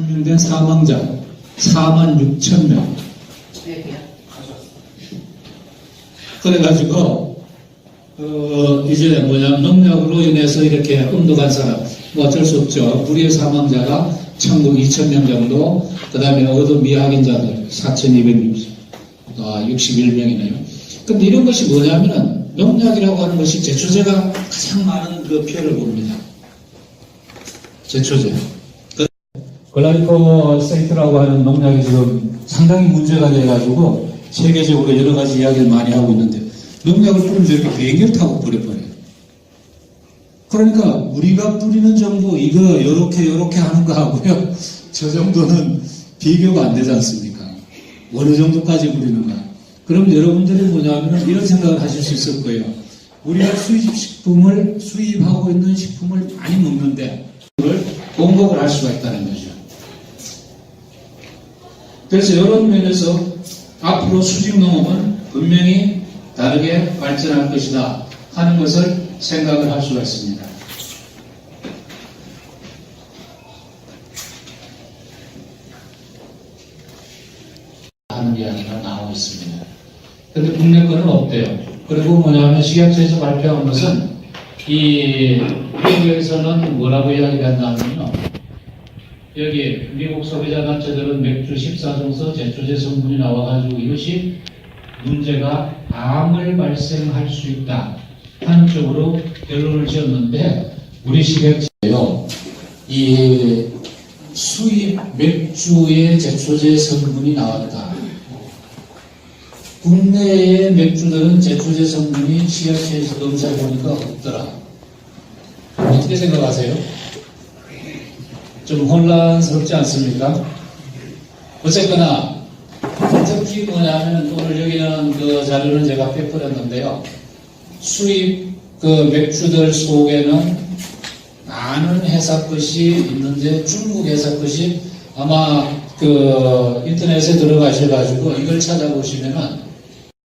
확認된 사망자 4만 6천 명. 그래가지고 어, 이제 뭐냐면 농약으로 인해서 이렇게 음독한 사람 뭐 어쩔 수 없죠. 무리의 사망자가 1,000명, 2,000명 정도 그 다음에 어둠 미확인자들 4,260, 아, 61명이네요. 근데 이런 것이 뭐냐면은 농약이라고 하는 것이 제초제가 가장 많은 그 피해를 봅니다. 제초제. 글라이코 세이트라고 하는 농약이 지금 상당히 문제가 돼가지고 세계적으로 여러 가지 이야기를 많이 하고 있는데 농약을 뿌리면 이렇게 비행기를 타고 뿌려버려요. 그러니까 우리가 뿌리는 정도 이거 요렇게 요렇게 하는 거 하고요. 저 정도는 비교가 안 되지 않습니까? 어느 정도까지 뿌리는가. 그럼 여러분들이 뭐냐면 이런 생각을 하실 수 있을 거예요. 우리가 수입 식품을 수입하고 있는 식품을 많이 먹는데 그걸 공급을 할 수가 있다는 거죠. 그래서 이런 면에서 앞으로 수직 농업은 분명히 다르게 발전할 것이다 하는 것을 생각을 할 수가 있습니다. 하는 이야기가 나오고 있습니다. 근데 국내 거는 없대요. 그리고 뭐냐면 식약처에서 발표한 것은 이 미국에서는 뭐라고 이야기가 했냐면요. 여기 미국 소비자 단체들은 맥주 14종서 제초제 성분이 나와가지고 이것이 문제가 암을 발생할 수 있다 하는 쪽으로 결론을 지었는데 우리 식약처요 이 수입 맥주의 제초제 성분이 나왔다. 국내의 맥주들은 제초제 성분이 식약처에서 검사해 보니까 없더라. 어떻게 생각하세요? 좀 혼란스럽지 않습니까? 어쨌거나 특히 뭐냐면 오늘 여기는 그 자료는 제가 빼버렸는데요. 수입 그 맥주들 속에는 많은 회사 것이 있는데 중국 회사 것이 아마 그 인터넷에 들어가셔가지고 이걸 찾아보시면은